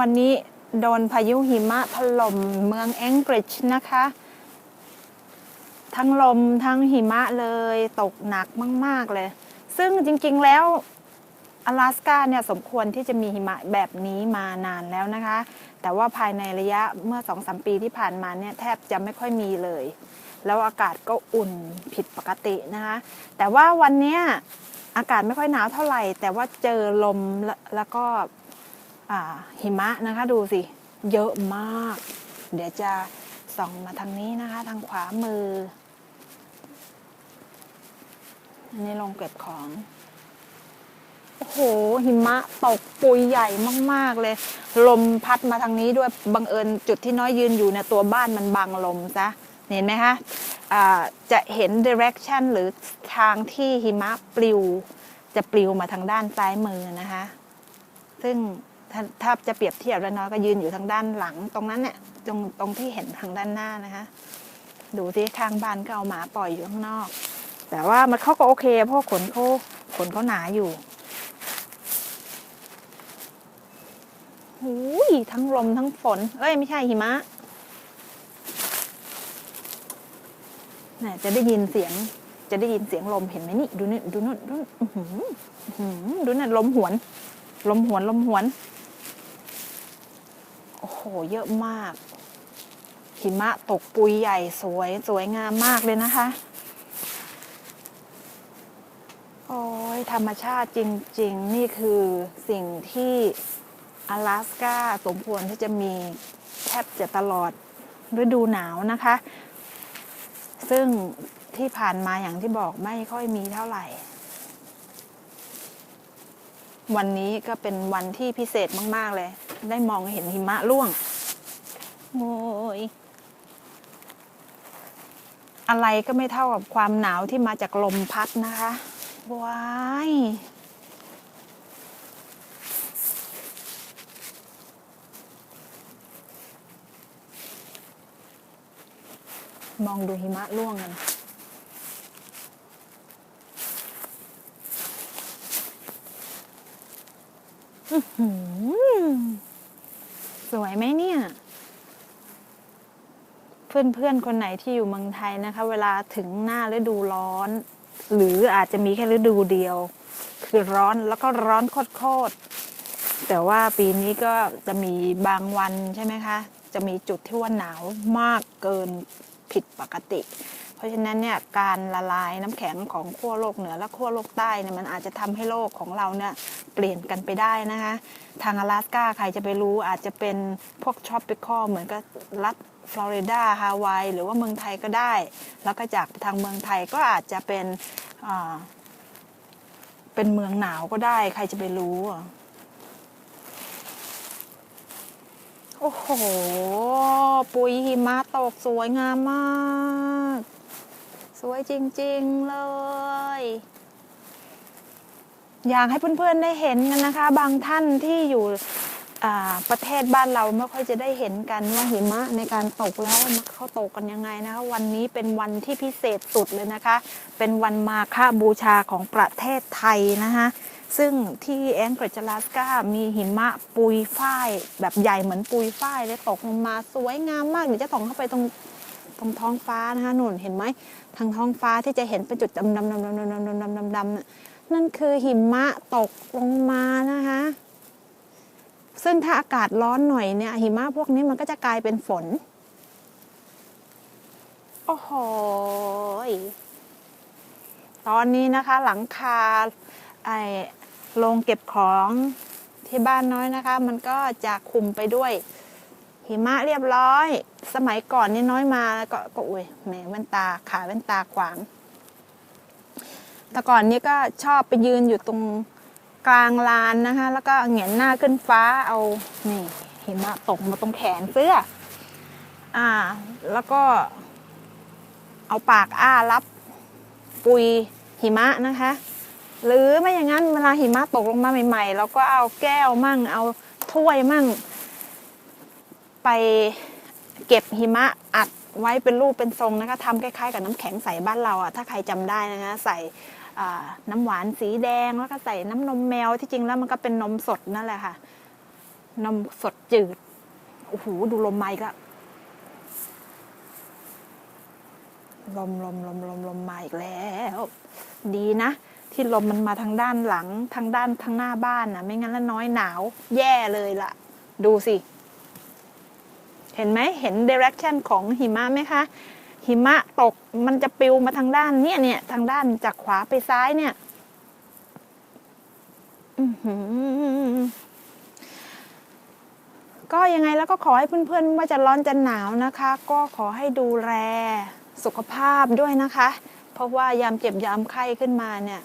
วันนี้โดนพายุหิมะถล่มเมืองแองกริดนะคะ ทั้งลมทั้งหิมะเลยตกหนักมาก ๆ เลย ซึ่งจริงๆแล้ว阿拉สกาเนี่ยสมควรที่จะมีหิมะแบบนี้มานานแล้วนะคะ แต่ว่าภายในระยะเมื่อสองสมปีที่ผ่านมาเนี่ยแทบจะไม่ค่อยมีเลย แล้วอากาศก็อุ่นผิดปกตินะคะ แต่ว่าวันนี้อากาศไม่ค่อยหนาวเท่าไหร่ แต่ว่าเจอลมแล้วก็ หิมะนะคะดูสิ เยอะมาก เดี๋ยวจะส่องมาทางนี้นะคะ ทางขวามือ อันนี้ลงเก็บของ โอ้โห หิมะตกปุยใหญ่มาก ๆ เลย ลมพัดมาทางนี้ด้วยบังเอิญจุดที่น้อยยืนอยู่เนี่ยตัวบ้านมันบังลมซะเห็นไหมคะอ่าจะเห็น direction หรือทางที่หิมะปลิว จะปลิวมาทางด้านซ้ายมือนะคะ ซึ่ง ถ้าถ้าจะเปรียบเทียบแล้วน้อยก็ยืนอยู่ทางด้านหลัง ตรงนั้นเนี่ยตรงตรงที่เห็นทางด้านหน้านะคะ ดูที่ข้างบ้านก็เอาหมาปล่อยอยู่ข้างนอก แต่ว่ามันเขาก็โอเค เพราะขนเขาขนเขาหนาอยู่หูยทั้งลมทั้งฝน เอ้ย ไม่ใช่หิมะน่ะจะได้ยินเสียง จะได้ยินเสียงลมเห็นไหมนี่ ดูนี่ดูนู่นดูนู่นอื้อหืออื้อหือดูนั่นลมหวน ลมหวนลมหวน โอ้โห เยอะมาก หิมะตกปุยใหญ่สวยสวยงามมากเลยนะคะ โอ้ยธรรมชาติจริง ๆ นี่คือสิ่งที่阿拉สกาสมควรที่จะมีแทบจะตลอดฤดูหนาวนะคะ ซึ่งที่ผ่านมาอย่างที่บอกไม่ค่อยมีเท่าไหร่ วันนี้ก็เป็นวันที่พิเศษมาก ๆ เลย ได้มองเห็นหิมะร่วง โอ้ย อะไรก็ไม่เท่ากับความหนาวที่มาจากลมพัดนะคะว้ายมองดูหิมะร่วงกันอื้อหือ สวยไหมเนี่ย เพื่อนๆ คนไหนที่อยู่เมืองไทยนะคะ เวลาถึงหน้าฤดูร้อน หรืออาจจะมีแค่ฤดูเดียว คือร้อนแล้วก็ร้อนโคตรๆแต่ว่าปีนี้ก็จะมีบางวันใช่ไหมคะ จะมีจุดที่ว่าหนาวมากเกินผิดปกติ เพราะฉะนั้นเนี่ยการละลายน้ำแข็งของขั้วโลกเหนือและขั้วโลกใต้เนี่ยมันอาจจะทำให้โลกของเราเนี่ยเปลี่ยนกันไปได้นะคะทาง阿拉สกาใครจะไปรู้อาจจะเป็นพวก tropical เหมือนกับรัฐฟลอริดาฮาวายหรือว่าเมืองไทยก็ได้ แล้วก็จากทางเมืองไทยก็อาจจะเป็นเป็นเมืองหนาวก็ได้ ใครจะไปรู้โอ้โห ปุยหิมะตกสวยงามมาก สวยจริง ๆ เลย อยากให้เพื่อนๆได้เห็นกันนะคะ บางท่านที่อยู่ประเทศบ้านเราไม่ค่อยจะได้เห็นกันว่าหิมะในการตกแล้วมันเขาตกกันยังไงนะคะวันนี้เป็นวันที่พิเศษสุดเลยนะคะ เป็นวันมาฆบูชาของประเทศไทยนะคะซึ่งที่แองเกรจลาสกามีหิมะปุยฝ้าย แบบใหญ่เหมือนปุยฝ้ายเลยตกลงมาสวยงามมากเดี๋ยวจะส่องเข้าไปตรง ตรงท้องฟ้านะคะนุ่นเห็นไหมทางท้องฟ้าที่จะเห็นเป็นจุดดำดำดำดำดำดำดำดำดำดำนั่นคือหิมะตกลงมานะคะ ซึ่งถ้าอากาศร้อนหน่อยเนี่ยหิมะพวกนี้มันก็จะกลายเป็นฝน โอ้โหตอนนี้นะคะหลังคาไอ้โรงเก็บของที่บ้านน้อยนะคะ มันก็จะคุมไปด้วย หิมะเรียบร้อย สมัยก่อนนี่น้อยมาก็ก็อุ้ยแหมแว่นตาขาแว่นตาขวางแต่ก่อนนี้ก็ชอบไปยืนอยู่ตรงกลางลานนะคะ แล้วก็เหงียนหน้าขึ้นฟ้าเอานี่หิมะตกมาตรงแขนเสื้อ อ่า แล้วก็ เอาปากอ้ารับปุยหิมะนะคะ หรือไม่อย่างนั้นเวลาหิมะตกลงมาใหม่ ๆ เราก็เอาแก้วมั่ง เอาถ้วยมั่ง ไปเก็บหิมะอัดไว้เป็นรูปเป็นทรงนะคะทำคล้ายๆ กับน้ำแข็งใสบ้านเราอะถ้าใครจำได้นะคะใส่น้ำหวานสีแดงแล้วก็ใส่น้ำนมแมวที่จริงแล้วมันก็เป็นนมสดนั่นแหละค่ะ นมสดจืดโอ้โหดูลมไม้ก็ลมลมลมลมลมมาอีกแล้ว ดีนะ ที่ลมมันมาทางด้านหลังทางด้านทางหน้าบ้านนะไม่งั้นแล้วน้อยหนาว แย่เลยล่ะ ดูสิ เห็นไหมเห็น direction ของหิมะไหมคะ หิมะตกมันจะปิวมาทางด้านเนี่ยเนี่ยทางด้านจากขวาไปซ้ายเนี่ยอือหือก็ยังไงแล้วก็ขอให้เพื่อนๆไม่ว่าจะร้อนจะหนาวนะคะ ก็ขอให้ดูแลสุขภาพด้วยนะคะ เพราะว่ายามเจ็บยามไข้ขึ้นมาเนี่ย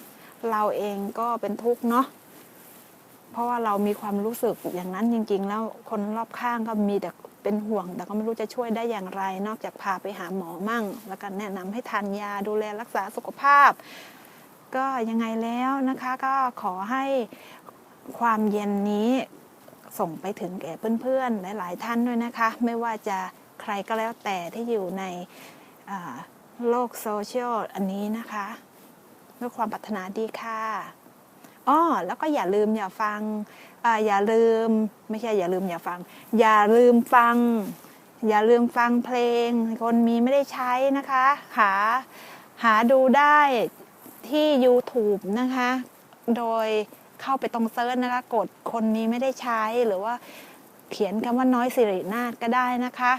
เราเองก็เป็นทุกข์เนาะเพราะว่าเรามีความรู้สึกอย่างนั้นจริง ๆ แล้วคนรอบข้างก็มีแต่ เป็นห่วง แต่ก็ไม่รู้จะช่วยได้อย่างไร นอกจากพาไปหาหมอมั่ง แล้วก็แนะนำให้ทานยาดูแลรักษาสุขภาพ ก็ยังไงแล้วนะคะก็ขอให้ความเย็นนี้ส่งไปถึงแก่เพื่อนๆ หลาย ๆ ท่านด้วยนะคะ ไม่ว่าจะใครก็แล้วแต่ที่อยู่ในโลกโซเชียลอันนี้นะคะ ด้วยความปรารถนาดีค่ะ อ้อแล้วก็อย่าลืมอย่าฟังออย่าลืมไม่ใช่อย่าลืมอย่าฟัง อย่าลืมฟัง อย่าลืมฟังเพลง คนมีไม่ได้ใช้นะคะหาหาดูได้ที่ YouTube นะคะ โดยเข้าไปตรงเซิร์ชนะคะกดคนมีไม่ได้ใช้หรือว่าเขียนคำว่าน้อยสิรินาถก็ได้นะคะ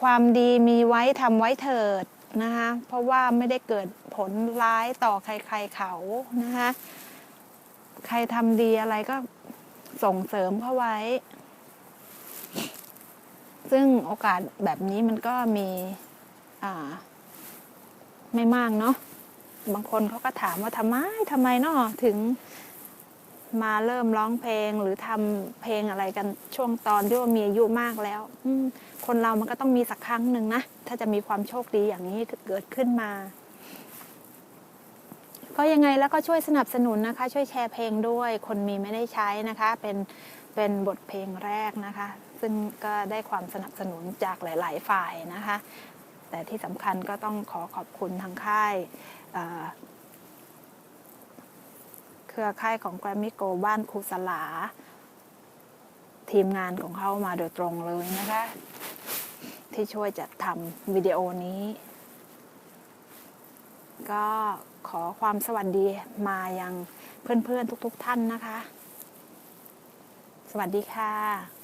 ความดีมีไว้ทำไว้เถิด นะคะเพราะว่าไม่ได้เกิดผลร้ายต่อใครๆเขานะคะใครทำดีอะไรก็ส่งเสริมเข้าไว้ ซึ่งโอกาสแบบนี้มันก็มีอ่าไม่มากเนาะบางคนเขาก็ถามว่าทำไมทำไมเนาะถึง มาเริ่มร้องเพลงหรือทำเพลงอะไรกันช่วงตอนที่ว่ามีอายุมากแล้ว อืคนเรามันก็ต้องมีสักครั้งหนึ่งนะ ถ้าจะมีความโชคดีอย่างนี้เกิดขึ้นมา ก็ยังไงแล้วก็ช่วยสนับสนุนนะคะ ช่วยแชร์เพลงด้วย คนมีไม่ได้ใช้นะคะ เป็นเป็นบทเพลงแรกนะคะ ซึ่งก็ได้ความสนับสนุนจากหลาย ๆ ฝ่ายนะคะ แต่ที่สำคัญก็ต้องขอขอบคุณทางค่าย เครือข่ายของแกรมมี่โกบ้านครูสลา ทีมงานของเขามาโดยตรงเลยนะคะ ที่ช่วยจัดทำวิดีโอนี้ ก็ขอความสวัสดีมายังเพื่อนๆทุกๆท่านนะคะ สวัสดีค่ะ